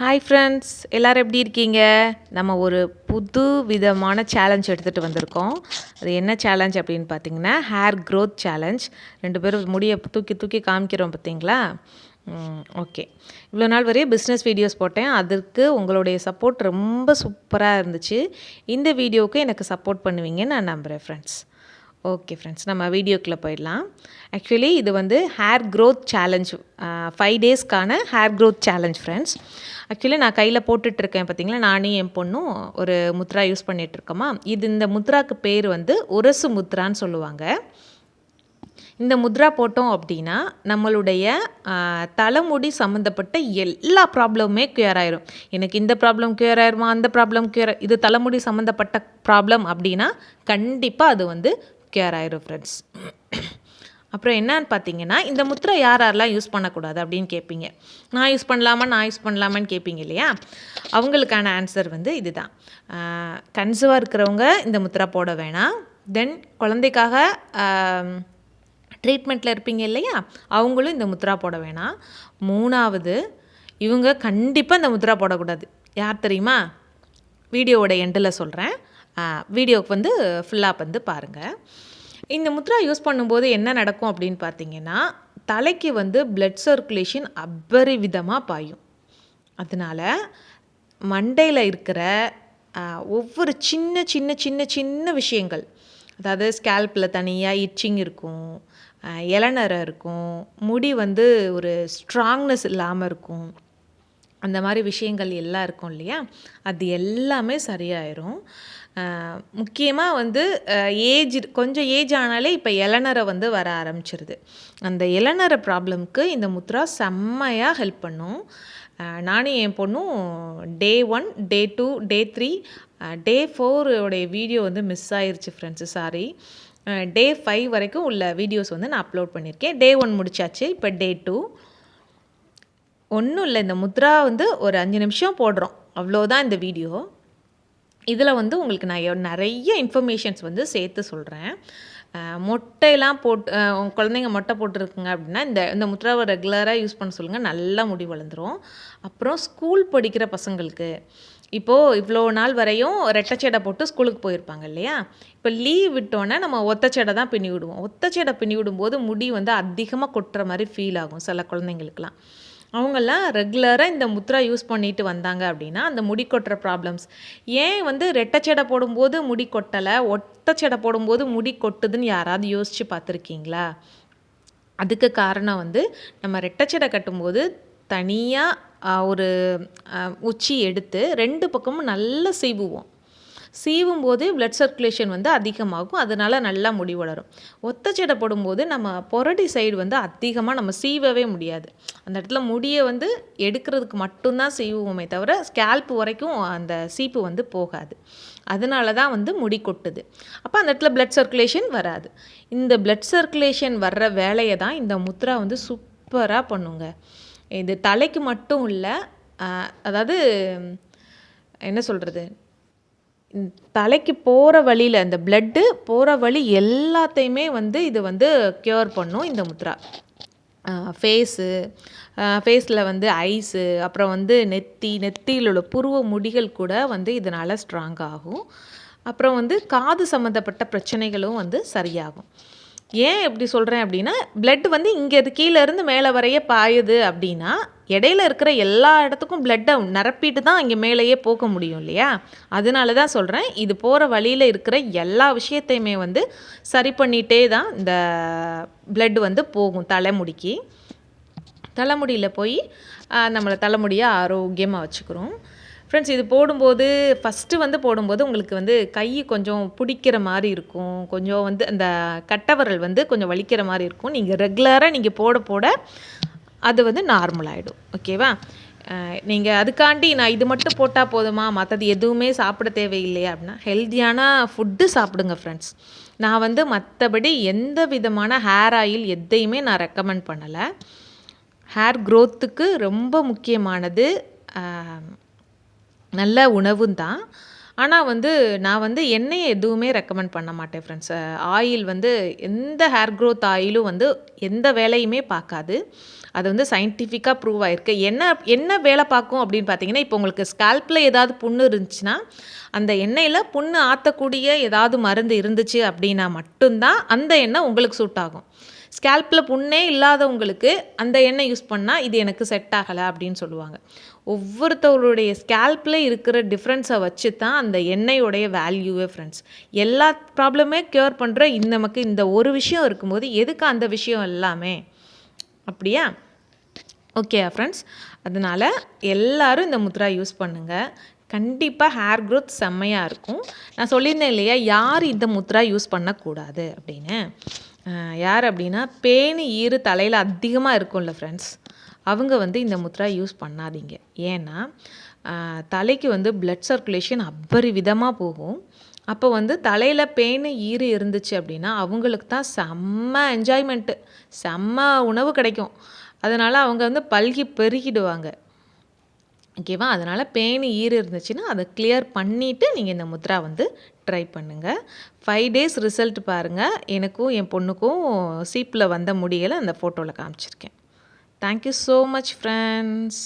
Hi friends எல்லோரும் எப்படி இருக்கீங்க? நம்ம ஒரு புது விதமான சேலஞ்ச் எடுத்துகிட்டு வந்திருக்கோம். அது என்ன சேலஞ்ச் அப்படின்னு பார்த்தீங்கன்னா ஹேர் க்ரோத் சேலஞ்ச் ரெண்டு பேரும் முடியை தூக்கி தூக்கி காமிக்கிறோம் பார்த்தீங்களா ஓகே இவ்வளோ நாள் வரையும் பிஸ்னஸ் வீடியோஸ் போட்டேன். அதற்கு உங்களுடைய சப்போர்ட் ரொம்ப சூப்பராக இருந்துச்சு. இந்த வீடியோவுக்கு எனக்கு சப்போர்ட் பண்ணுவீங்கன்னு நான் நம்புகிறேன் ஃப்ரெண்ட்ஸ் ஓகே ஃப்ரெண்ட்ஸ் நம்ம வீடியோக்குள்ளே போயிடலாம். ஆக்சுவலி இது வந்து hair growth challenge five டேஸ்க்கான hair growth challenge friends actually நான் கையில் போட்டுட்ருக்கேன் பார்த்தீங்களா நானும் என் பொண்ணும் ஒரு முத்ரா யூஸ் பண்ணிகிட்ருக்கோமா இது இந்த முத்ராக்கு பேர் வந்து உரசு முத்ரான்னு சொல்லுவாங்க. இந்த முத்ரா போட்டோம் அப்படின்னா நம்மளுடைய தலைமுடி சம்மந்தப்பட்ட எல்லா ப்ராப்ளமுமே க்யூர் ஆயிரும். எனக்கு இந்த ப்ராப்ளம் க்யூர் ஆயிருமா? அந்த ப்ராப்ளம் க்யூர் இது தலைமுடி சம்மந்தப்பட்ட ப்ராப்ளம் அப்படின்னா கண்டிப்பாக அது வந்து க்யூர் ஆயிரும் ஃப்ரெண்ட்ஸ் அப்புறம் என்னன்னு பார்த்தீங்கன்னா இந்த முத்திரை யார் யாரெல்லாம் யூஸ் பண்ணக்கூடாது அப்படின்னு கேட்பீங்க. நான் யூஸ் பண்ணலாமா நான் யூஸ் பண்ணலாமான்னு கேட்பீங்க இல்லையா? அவங்களுக்கான ஆன்சர் வந்து இதுதான். கன்சிவாக இருக்கிறவங்க இந்த முத்திரை போட வேணாம். தென் குழந்தைக்காக ட்ரீட்மெண்ட்டில் இருப்பீங்க இல்லையா? அவங்களும் இந்த முத்ரா போட வேணாம். மூணாவது இவங்க கண்டிப்பாக இந்த முத்ரா போடக்கூடாது. யார் தெரியுமா? வீடியோவோட எண்டில் சொல்கிறேன் வீடியோவுக்கு வந்து ஃபுல்லாக வந்து பாருங்கள் இந்த முத்ரா யூஸ் பண்ணும்போது என்ன நடக்கும் அப்படின்னு பார்த்தீங்கன்னா தலைக்கு வந்து பிளட் சர்க்குலேஷன் அபரிவிதமாக பாயும். அதனால் மண்டையில் இருக்கிற ஒவ்வொரு சின்ன சின்ன சின்ன சின்ன விஷயங்கள் அதாவது ஸ்கேல்பில் தனியாக இச்சிங் இருக்கும் இளநரை இருக்கும் முடி வந்து ஒரு ஸ்ட்ராங்னஸ் இல்லாமல் இருக்கும் அந்த மாதிரி விஷயங்கள் எல்லாம் இருக்கும் இல்லையா? அது எல்லாமே சரியாயிரும். முக்கியமாக வந்து ஏஜ் கொஞ்சம் ஏஜ் ஆனாலே இப்போ இளநரை வந்து வர ஆரம்பிச்சிருது. அந்த இளநரை ப்ராப்ளம்க்கு இந்த முத்ரா செம்மையாக ஹெல்ப் பண்ணும். நானும் என் பொண்ணும் day one day two day three day ஃபோருடைய video வந்து மிஸ் ஆயிடுச்சு ஃப்ரெண்ட்ஸு சாரி டே ஃபைவ் வரைக்கும் உள்ள வீடியோஸ் வந்து நான் அப்லோட் பண்ணியிருக்கேன் டே ஒன் முடிச்சாச்சு இப்போ டே டூ. ஒன்றும் இல்லை இந்த முத்ரா வந்து ஒரு அஞ்சு நிமிஷம் போடுறோம். அவ்வளோதான் இந்த வீடியோ. இதில் வந்து உங்களுக்கு நான் நிறைய இன்ஃபர்மேஷன்ஸ் வந்து சேர்த்து சொல்கிறேன் மொட்டையெல்லாம் போட்டு குழந்தைங்க மொட்டை போட்டிருக்குங்க அப்படின்னா இந்த இந்த முத்திராவை ரெகுலராக யூஸ் பண்ண சொல்லுங்கள் நல்லா முடி வளர்ந்துடும் அப்புறம் ஸ்கூல் படிக்கிற பசங்களுக்கு இப்போது இவ்வளோ நாள் வரையும் ரெட்டச்சேடை போட்டு ஸ்கூலுக்கு போயிருப்பாங்க இல்லையா? இப்போ லீவ் விட்டோன்னே நம்ம ஒத்தச்சேடை தான் பின்னி விடுவோம் ஒத்தச்சேடை பின்னி விடும்போது முடி வந்து அதிகமாக கொட்டுற மாதிரி ஃபீல் ஆகும் சில குழந்தைங்களுக்குலாம் அவங்கெல்லாம் ரெகுலராக இந்த முத்ரா யூஸ் பண்ணிட்டு வந்தாங்க அப்படின்னா அந்த முடி கொட்டுற ப்ராப்ளம்ஸ் ஏன் வந்து ரெட்டச்சடை போடும்போது முடி கொட்டலை? ஒட்டச்சடை போடும்போது முடி கொட்டுதுன்னு யாராவது யோசித்து பார்த்துருக்கீங்களா? அதுக்கு காரணம் வந்து நம்ம ரெட்டச்சடை கட்டும்போது தனியாக ஒரு உச்சி எடுத்து ரெண்டு பக்கமும் நல்லா சீவுவோம். சீவும் போது பிளட் சர்க்குலேஷன் வந்து அதிகமாகும். அதனால் நல்லா முடி வளரும். ஒத்த போடும்போது நம்ம பொரடி சைடு வந்து அதிகமாக நம்ம சீவவே முடியாது. அந்த இடத்துல முடியை வந்து எடுக்கிறதுக்கு மட்டும்தான் சீவுவோமே தவிர ஸ்கேல்ப் வரைக்கும் அந்த சீப்பு வந்து போகாது. அதனால தான் வந்து முடி கொட்டுது. அப்போ அந்த இடத்துல பிளட் சர்க்குலேஷன் வராது. இந்த பிளட் சர்க்குலேஷன் வர்ற வேலையை தான் இந்த முத்ரா வந்து சூப்பராக பண்ணுங்க. இது தலைக்கு மட்டும் இல்லை அதாவது என்ன சொல்கிறது தலைக்கு போகிற வழியில் இந்த ப்ளட்டு போகிற வழி எல்லாத்தையுமே வந்து இது வந்து க்யூர் பண்ணும் இந்த முத்ரா. ஃபேஸு ஃபேஸில் வந்து ஐஸு அப்புறம் வந்து நெத்தி நெத்தியில் உள்ள புருவ முடிகள் கூட வந்து இதனால் ஸ்ட்ராங் ஆகும். அப்புறம் வந்து காது சம்மந்தப்பட்ட பிரச்சனைகளும் வந்து சரியாகும். ஏன் எப்படி சொல்கிறேன் அப்படின்னா பிளட் வந்து இங்கே கீழேருந்து மேலே வரைய பாயுது அப்படின்னா இடையில இருக்கிற எல்லா இடத்துக்கும் பிளட்டை நிரப்பிட்டு தான் இங்கே மேலேயே போக முடியும் இல்லையா? அதனால தான் சொல்கிறேன் இது போகிற வழியில் இருக்கிற எல்லா விஷயத்தையுமே வந்து சரி பண்ணிகிட்டே தான் இந்த பிளட் வந்து போகும் தலைமுடிக்கு. தலைமுடியில் போய் நம்மளை தலைமுடியை ஆரோக்கியமாக வச்சுக்கிறோம். ஃப்ரெண்ட்ஸ் இது போடும்போது ஃபஸ்ட்டு வந்து போடும்போது உங்களுக்கு வந்து கை கொஞ்சம் பிடிக்கிற மாதிரி இருக்கும். கொஞ்சம் வந்து அந்த கட்டவரல் வந்து கொஞ்சம் வலிக்கிற மாதிரி இருக்கும். நீங்கள் ரெகுலராக நீங்கள் போட போட அது வந்து நார்மல் ஆகிடும் ஓகேவா நீங்கள் அதுக்காண்டி நான் இது மட்டும் போட்டால் போதுமா? மற்றது எதுவுமே சாப்பிட தேவையில்லையா அப்படின்னா ஹெல்த்தியான ஃபுட்டு சாப்பிடுங்க ஃப்ரெண்ட்ஸ் நான் வந்து மற்றபடி எந்த விதமான ஹேர் ஆயில் எதையுமே நான் ரெக்கமெண்ட் பண்ணலை. ஹேர் க்ரோத்துக்கு ரொம்ப முக்கியமானது நல்ல உணவும் தான் ஆனால் வந்து நான் வந்து எண்ணெயை எதுவுமே ரெக்கமெண்ட் பண்ண மாட்டேன் ஃப்ரெண்ட்ஸ் ஆயில் வந்து எந்த ஹேர் க்ரோத் ஆயிலும் வந்து எந்த வேலையுமே பார்க்காது. அது வந்து சயின்டிஃபிக்காக ப்ரூவ் ஆயிருக்கு. என்ன என்ன வேலை பார்க்கும் அப்படின்னு பார்த்தீங்கன்னா இப்போ உங்களுக்கு ஸ்கால்ப்பில் ஏதாவது புண்ணு இருந்துச்சுன்னா அந்த எண்ணெயில் புண்ணு ஆற்றக்கூடிய ஏதாவது மருந்து இருந்துச்சு அப்படின்னா மட்டும்தான் அந்த எண்ணெய் உங்களுக்கு சூட் ஆகும். ஸ்கேல்பில் புண்ணே இல்லாதவங்களுக்கு அந்த எண்ணெய் யூஸ் பண்ணால் இது எனக்கு செட் ஆகலை அப்படின்னு சொல்லுவாங்க. ஒவ்வொருத்தவருடைய ஸ்கேல்பில் இருக்கிற டிஃப்ரென்ஸை வச்சு தான் அந்த எண்ணெயோடைய வேல்யூவே ஃப்ரெண்ட்ஸ் எல்லா ப்ராப்ளமே க்யூர் பண்ணுற இந்த நமக்கு இந்த ஒரு விஷயம் இருக்கும்போது எதுக்கு அந்த விஷயம் எல்லாமே? அப்படியா? ஓகே ஃப்ரெண்ட்ஸ் அதனால் எல்லாரும் இந்த முத்ரா யூஸ் பண்ணுங்கள் கண்டிப்பாக ஹேர் க்ரோத் செம்மையாக இருக்கும். நான் சொல்லியிருந்தேன் இல்லையா? யார் இந்த முத்ரா யூஸ் பண்ணக்கூடாது அப்படின்னு. யார் அப்படின்னா பேணு ஈறு தலையில் அதிகமாக இருக்கும்ல ஃப்ரெண்ட்ஸ் அவங்க வந்து இந்த முத்ரா யூஸ் பண்ணாதீங்க. ஏன்னா தலைக்கு வந்து பிளட் சர்க்குலேஷன் அபரிவிதமாக போகும். அப்போ வந்து தலையில் பேனு ஈறு இருந்துச்சு அப்படின்னா அவங்களுக்கு தான் செம்ம என்ஜாய்மெண்ட்டு செம்ம உணவு கிடைக்கும். அதனால் அவங்க வந்து பல்கி பெருகிடுவாங்க. ஓகேவா அதனால் பேனு ஈறு இருந்துச்சுன்னா அதை கிளியர் பண்ணிவிட்டு நீங்கள் இந்த முத்ரா வந்து ட்ரை பண்ணுங்கள் ஃபைவ் டேஸ் ரிசல்ட் பாருங்கள் எனக்கும் என் பொண்ணுக்கும் சீப்பில் வந்த முடியலை. அந்த ஃபோட்டோவில் காமிச்சிருக்கேன். Thank you so much friends